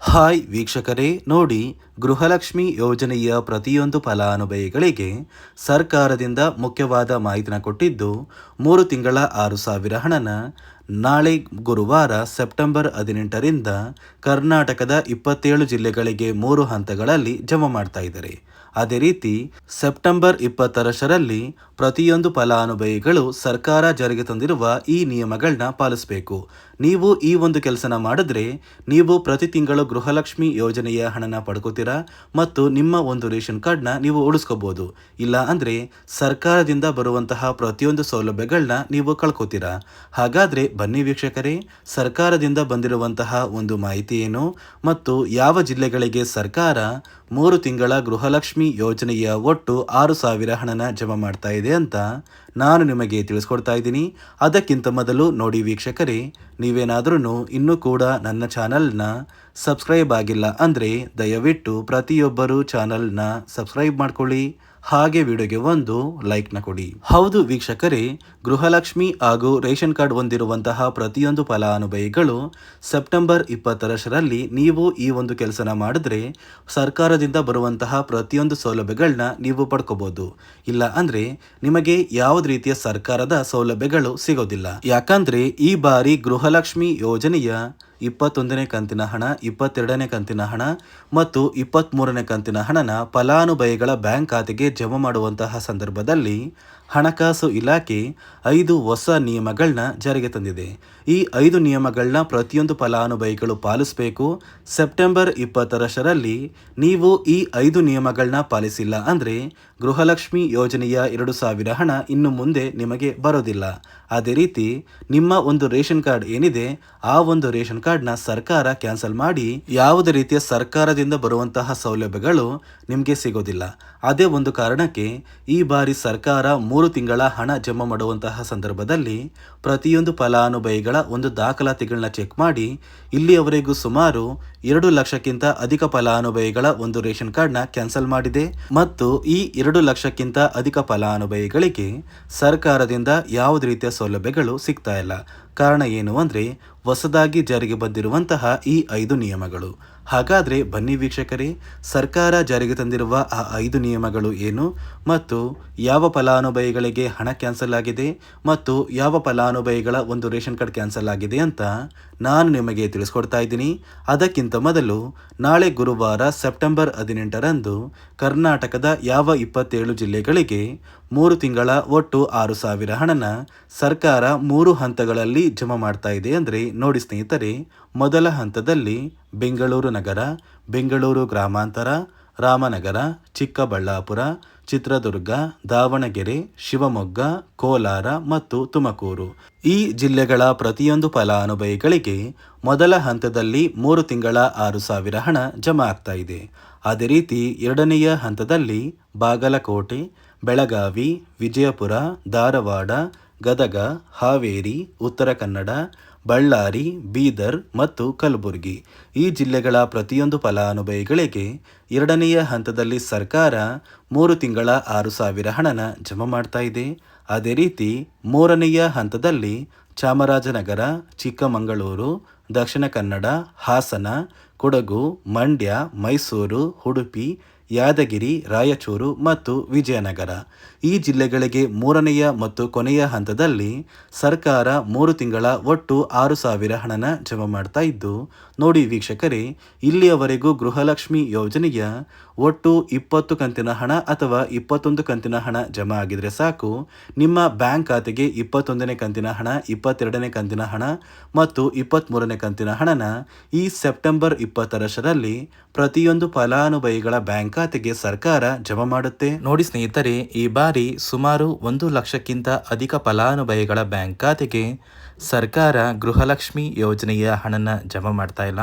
Hi ವೀಕ್ಷಕರೇ, ನೋಡಿ ಗೃಹಲಕ್ಷ್ಮಿ ಯೋಜನೆಯ ಪ್ರತಿಯೊಂದು ಫಲಾನುಭವಿಗಳಿಗೆ ಸರ್ಕಾರದಿಂದ ಮುಖ್ಯವಾದ ಮಾಹಿತಿನ ಕೊಟ್ಟಿದ್ದು, ಮೂರು ತಿಂಗಳ ಆರು ಸಾವಿರ ಹಣನ ನಾಳೆ ಗುರುವಾರ ಸೆಪ್ಟೆಂಬರ್ ಹದಿನೆಂಟರಿಂದ ಕರ್ನಾಟಕದ ಇಪ್ಪತ್ತೇಳು ಜಿಲ್ಲೆಗಳಿಗೆ ಮೂರು ಹಂತಗಳಲ್ಲಿ ಜಮಾ ಮಾಡ್ತಾ ಇದ್ದಾರೆ. ಅದೇ ರೀತಿ, ಸೆಪ್ಟೆಂಬರ್ ಇಪ್ಪತ್ತರಷ್ಟರಲ್ಲಿ ಪ್ರತಿಯೊಂದು ಫಲಾನುಭವಿಗಳು ಸರ್ಕಾರ ಜಾರಿಗೆ ತಂದಿರುವ ಈ ನಿಯಮಗಳನ್ನ ಪಾಲಿಸಬೇಕು. ನೀವು ಈ ಒಂದು ಕೆಲಸನ ಮಾಡಿದ್ರೆ ನೀವು ಪ್ರತಿ ತಿಂಗಳು ಗೃಹಲಕ್ಷ್ಮಿ ಯೋಜನೆಯ ಹಣನ ಪಡ್ಕೋತೀರಾ ಮತ್ತು ನಿಮ್ಮ ಒಂದು ರೇಷನ್ ಕಾರ್ಡ್ನ ನೀವು ಉಳಿಸ್ಕೋಬಹುದು ಇಲ್ಲ ಅಂದರೆ ಸರ್ಕಾರದಿಂದ ಬರುವಂತಹ ಪ್ರತಿಯೊಂದು ಸೌಲಭ್ಯಗಳನ್ನ ನೀವು ಕಳ್ಕೊತೀರಾ. ಹಾಗಾದರೆ ಬನ್ನಿ ವೀಕ್ಷಕರೇ, ಸರ್ಕಾರದಿಂದ ಬಂದಿರುವಂತಹ ಒಂದು ಮಾಹಿತಿ ಏನು ಮತ್ತು ಯಾವ ಜಿಲ್ಲೆಗಳಿಗೆ ಸರ್ಕಾರ ಮೂರು ತಿಂಗಳ ಗೃಹಲಕ್ಷ್ಮಿ ಯೋಜನೆಯ ಒಟ್ಟು ಆರು ಸಾವಿರ ಹಣನ ಜಮಾ ಮಾಡ್ತಾ ಇದೆ ಅಂತ ನಾನು ನಿಮಗೆ ತಿಳಿಸ್ಕೊಡ್ತಾ ಇದ್ದೀನಿ. ಅದಕ್ಕಿಂತ ಮೊದಲು ನೋಡಿ ವೀಕ್ಷಕರೇ ನೀವೇನಾದ್ರೂ ಇನ್ನೂ ಕೂಡ ನನ್ನ ಚಾನಲ್ನ ಸಬ್ಸ್ಕ್ರೈಬ್ ಆಗಿಲ್ಲ ಅಂದರೆ ದಯವಿಟ್ಟು ಪ್ರತಿಯೊಬ್ಬರು ಚಾನಲ್ನ ಸಬ್ಸ್ಕ್ರೈಬ್ ಮಾಡ್ಕೊಳ್ಳಿ. ಹಾಗೆ ವಿಡಿಯೋಗೆ ಒಂದು ಲೈಕ್ನ ಕೊಡಿ. ಹೌದು ವೀಕ್ಷಕರೇ, ಗೃಹಲಕ್ಷ್ಮಿ ಹಾಗೂ ರೇಷನ್ ಕಾರ್ಡ್ ಹೊಂದಿರುವಂತಹ ಪ್ರತಿಯೊಂದು ಫಲಾನುಭವಿಗಳು ಸೆಪ್ಟೆಂಬರ್ ಇಪ್ಪತ್ತರಷ್ಟರಲ್ಲಿ ನೀವು ಈ ಒಂದು ಕೆಲಸನ ಮಾಡಿದ್ರೆ ಸರ್ಕಾರದಿಂದ ಬರುವಂತಹ ಪ್ರತಿಯೊಂದು ಸೌಲಭ್ಯಗಳನ್ನ ನೀವು ಪಡ್ಕೋಬಹುದು ಇಲ್ಲ ಅಂದ್ರೆ ನಿಮಗೆ ಯಾವುದೇ ರೀತಿಯ ಸರ್ಕಾರದ ಸೌಲಭ್ಯಗಳು ಸಿಗೋದಿಲ್ಲ. ಯಾಕಂದ್ರೆ ಈ ಬಾರಿ ಗೃಹಲಕ್ಷ್ಮಿ ಯೋಜನೆಯ ಇಪ್ಪತ್ತೊಂದನೇ ಕಂತಿನ ಹಣ, ಇಪ್ಪತ್ತೆರಡನೇ ಕಂತಿನ ಹಣ ಮತ್ತು ಇಪ್ಪತ್ತ್ಮೂರನೇ ಕಂತಿನ ಹಣನ ಫಲಾನುಭವಿಗಳ ಬ್ಯಾಂಕ್ ಖಾತೆಗೆ ಜಮಾ ಮಾಡುವಂತಹ ಸಂದರ್ಭದಲ್ಲಿ ಹಣಕಾಸು ಇಲಾಖೆ ಐದು ಹೊಸ ನಿಯಮಗಳನ್ನ ಜಾರಿಗೆ ತಂದಿದೆ. ಈ ಐದು ನಿಯಮಗಳನ್ನ ಪ್ರತಿಯೊಂದು ಫಲಾನುಭವಿಗಳು ಪಾಲಿಸಬೇಕು. ಸೆಪ್ಟೆಂಬರ್ ಇಪ್ಪತ್ತರಷ್ಟರಲ್ಲಿ ನೀವು ಈ ಐದು ನಿಯಮಗಳನ್ನ ಪಾಲಿಸಿಲ್ಲ ಅಂದರೆ ಗೃಹಲಕ್ಷ್ಮಿ ಯೋಜನೆಯ ಎರಡು ಸಾವಿರ ಹಣ ಇನ್ನು ಮುಂದೆ ನಿಮಗೆ ಬರೋದಿಲ್ಲ. ಅದೇ ರೀತಿ ನಿಮ್ಮ ಒಂದು ರೇಷನ್ ಕಾರ್ಡ್ ಏನಿದೆ, ಆ ಒಂದು ರೇಷನ್ ಕಾರ್ಡ್ನ ಸರ್ಕಾರ ಕ್ಯಾನ್ಸಲ್ ಮಾಡಿ ಯಾವುದೇ ರೀತಿಯ ಸರ್ಕಾರದಿಂದ ಬರುವಂತಹ ಸೌಲಭ್ಯಗಳು ನಿಮಗೆ ಸಿಗೋದಿಲ್ಲ. ಅದೇ ಒಂದು ಕಾರಣಕ್ಕೆ ಈ ಬಾರಿ ಸರ್ಕಾರ ಮೂರು ತಿಂಗಳ ಹಣ ಜಮಾ ಮಾಡುವಂತಹ ಸಂದರ್ಭದಲ್ಲಿ ಪ್ರತಿಯೊಂದು ಫಲಾನುಭವಿಗಳ ಒಂದು ದಾಖಲಾತಿಗಳನ್ನ ಚೆಕ್ ಮಾಡಿ ಇಲ್ಲಿಯವರೆಗೂ ಸುಮಾರು ಎರಡು ಲಕ್ಷಕ್ಕಿಂತ ಅಧಿಕ ಫಲಾನುಭವಿಗಳ ಒಂದು ರೇಷನ್ ಕಾರ್ಡ್ನ ಕ್ಯಾನ್ಸಲ್ ಮಾಡಿದೆ. ಮತ್ತು ಈ ಎರಡು ಲಕ್ಷಕ್ಕಿಂತ ಅಧಿಕ ಫಲಾನುಭವಿಗಳಿಗೆ ಸರ್ಕಾರದಿಂದ ಯಾವುದೇ ರೀತಿಯ ಸೌಲಭ್ಯಗಳು ಸಿಗ್ತಾ ಇಲ್ಲ. ಕಾರಣ ಏನು ಅಂದರೆ ಹೊಸದಾಗಿ ಜಾರಿಗೆ ಬಂದಿರುವಂತಹ ಈ ಐದು ನಿಯಮಗಳು. ಹಾಗಾದರೆ ಬನ್ನಿ ವೀಕ್ಷಕರೇ, ಸರ್ಕಾರ ಜಾರಿಗೆ ತಂದಿರುವ ಆ ಐದು ನಿಯಮಗಳು ಏನು ಮತ್ತು ಯಾವ ಫಲಾನುಭವಿಗಳಿಗೆ ಹಣ ಕ್ಯಾನ್ಸಲ್ ಆಗಿದೆ ಮತ್ತು ಯಾವ ಫಲಾನುಭವಿಗಳ ಒಂದು ರೇಷನ್ ಕಾರ್ಡ್ ಕ್ಯಾನ್ಸಲ್ ಆಗಿದೆ ಅಂತ ನಾನು ನಿಮಗೆ ತಿಳಿಸ್ಕೊಡ್ತಾ ಇದ್ದೀನಿ. ಅದಕ್ಕಿಂತ ಮೊದಲು ನಾಳೆ ಗುರುವಾರ ಸೆಪ್ಟೆಂಬರ್ ಹದಿನೆಂಟರಂದು ಕರ್ನಾಟಕದ ಯಾವ ಇಪ್ಪತ್ತೇಳು ಜಿಲ್ಲೆಗಳಿಗೆ ಮೂರು ತಿಂಗಳ ಒಟ್ಟು ಆರು ಸಾವಿರ ಹಣನ ಸರ್ಕಾರ ಮೂರು ಹಂತಗಳಲ್ಲಿ ಜಮಾ ಮಾಡ್ತಾ ಇದೆ ಅಂದರೆ ನೋಡಿ ಸ್ನೇಹಿತರೆ, ಮೊದಲ ಹಂತದಲ್ಲಿ ಬೆಂಗಳೂರು ನಗರ, ಬೆಂಗಳೂರು ಗ್ರಾಮಾಂತರ, ರಾಮನಗರ, ಚಿಕ್ಕಬಳ್ಳಾಪುರ, ಚಿತ್ರದುರ್ಗ, ದಾವಣಗೆರೆ, ಶಿವಮೊಗ್ಗ, ಕೋಲಾರ ಮತ್ತು ತುಮಕೂರು. ಈ ಜಿಲ್ಲೆಗಳ ಪ್ರತಿಯೊಂದು ಫಲಾನುಭವಿಗಳಿಗೆ ಮೊದಲ ಹಂತದಲ್ಲಿ ಮೂರು ತಿಂಗಳ ಆರು ಸಾವಿರ ಹಣ ಜಮಾ ಆಗ್ತಾ ಇದೆ. ಅದೇ ರೀತಿ ಎರಡನೆಯ ಹಂತದಲ್ಲಿ ಬಾಗಲಕೋಟೆ, ಬೆಳಗಾವಿ, ವಿಜಯಪುರ, ಧಾರವಾಡ, ಗದಗ, ಹಾವೇರಿ, ಉತ್ತರ ಕನ್ನಡ ಬಳ್ಳಾರಿ, ಬೀದರ್ ಮತ್ತು ಕಲಬುರಗಿ. ಈ ಜಿಲ್ಲೆಗಳ ಪ್ರತಿಯೊಂದು ಫಲಾನುಭವಿಗಳಿಗೆ ಎರಡನೆಯ ಹಂತದಲ್ಲಿ ಸರ್ಕಾರ ಮೂರು ತಿಂಗಳ ಆರು ಸಾವಿರ ಹಣನ ಜಮಾ ಮಾಡ್ತಾ ಇದೆ. ಅದೇ ರೀತಿ ಮೂರನೆಯ ಹಂತದಲ್ಲಿ ಚಾಮರಾಜನಗರ, ಚಿಕ್ಕಮಗಳೂರು, ದಕ್ಷಿಣ ಕನ್ನಡ, ಹಾಸನ, ಕೊಡಗು, ಮಂಡ್ಯ, ಮೈಸೂರು, ಉಡುಪಿ ಯಾದಗಿರಿ, ರಾಯಚೂರು ಮತ್ತು ವಿಜಯನಗರ. ಈ ಜಿಲ್ಲೆಗಳಿಗೆ ಮೂರನೆಯ ಮತ್ತು ಕೊನೆಯ ಹಂತದಲ್ಲಿ ಸರ್ಕಾರ ಮೂರು ತಿಂಗಳ ಒಟ್ಟು ಆರು ಸಾವಿರ ಹಣನ ಜಮಾ ಮಾಡ್ತಾ ಇದ್ದು, ನೋಡಿ ವೀಕ್ಷಕರೇ, ಇಲ್ಲಿಯವರೆಗೂ ಗೃಹಲಕ್ಷ್ಮಿ ಯೋಜನೆಯ ಒಟ್ಟು ಇಪ್ಪತ್ತು ಕಂತಿನ ಹಣ ಅಥವಾ ಇಪ್ಪತ್ತೊಂದು ಕಂತಿನ ಹಣ ಜಮಾ ಆಗಿದ್ರೆ ಸಾಕು. ನಿಮ್ಮ ಬ್ಯಾಂಕ್ ಖಾತೆಗೆ ಇಪ್ಪತ್ತೊಂದನೇ ಕಂತಿನ ಹಣ, ಇಪ್ಪತ್ತೆರಡನೇ ಕಂತಿನ ಹಣ ಮತ್ತು ಇಪ್ಪತ್ತ್ಮೂರನೇ ಕಂತಿನ ಹಣನ ಈ ಸೆಪ್ಟೆಂಬರ್ ಇಪ್ಪತ್ತರಷ್ಟರಲ್ಲಿ ಪ್ರತಿಯೊಂದು ಫಲಾನುಭವಿಗಳ ಬ್ಯಾಂಕ್ ಖಾತೆಗೆ ಸರ್ಕಾರ ಜಮಾ ಮಾಡುತ್ತೆ. ನೋಡಿ ಸ್ನೇಹಿತರೆ, ಈ ಬಾರಿ ಸುಮಾರು ಒಂದು ಲಕ್ಷಕ್ಕಿಂತ ಅಧಿಕ ಫಲಾನುಭವಿಗಳ ಬ್ಯಾಂಕ್ ಖಾತೆಗೆ ಸರ್ಕಾರ ಗೃಹಲಕ್ಷ್ಮಿ ಯೋಜನೆಯ ಹಣನ ಜಮಾ ಮಾಡ್ತಾ ಇಲ್ಲ.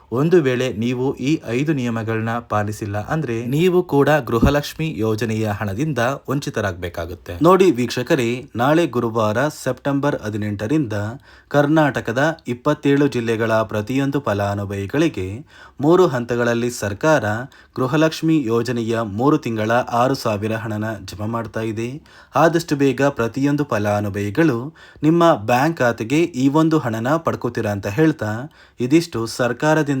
ಒಂದು ವೇಳೆ ನೀವು ಈ ಐದು ನಿಯಮಗಳನ್ನ ಪಾಲಿಸಿಲ್ಲ ಅಂದ್ರೆ ನೀವು ಕೂಡ ಗೃಹಲಕ್ಷ್ಮಿ ಯೋಜನೆಯ ಹಣದಿಂದ ವಂಚಿತರಾಗಬೇಕಾಗುತ್ತೆ. ನೋಡಿ ವೀಕ್ಷಕರೇ, ನಾಳೆ ಗುರುವಾರ ಸೆಪ್ಟೆಂಬರ್ ಹದಿನೆಂಟರಿಂದ ಕರ್ನಾಟಕದ ಇಪ್ಪತ್ತೇಳು ಜಿಲ್ಲೆಗಳ ಪ್ರತಿಯೊಂದು ಫಲಾನುಭವಿಗಳಿಗೆ ಮೂರು ಹಂತಗಳಲ್ಲಿ ಸರ್ಕಾರ ಗೃಹಲಕ್ಷ್ಮಿ ಯೋಜನೆಯ ಮೂರು ತಿಂಗಳ ಆರು ಸಾವಿರ ಹಣನ ಜಮಾ ಮಾಡ್ತಾ ಇದೆ. ಆದಷ್ಟು ಬೇಗ ಪ್ರತಿಯೊಂದು ಫಲಾನುಭವಿಗಳು ನಿಮ್ಮ ಬ್ಯಾಂಕ್ ಖಾತೆಗೆ ಈ ಒಂದು ಹಣನ ಪಡ್ಕೋತೀರಾ ಅಂತ ಹೇಳ್ತಾ ಇದಿಷ್ಟು ಸರ್ಕಾರದಿಂದ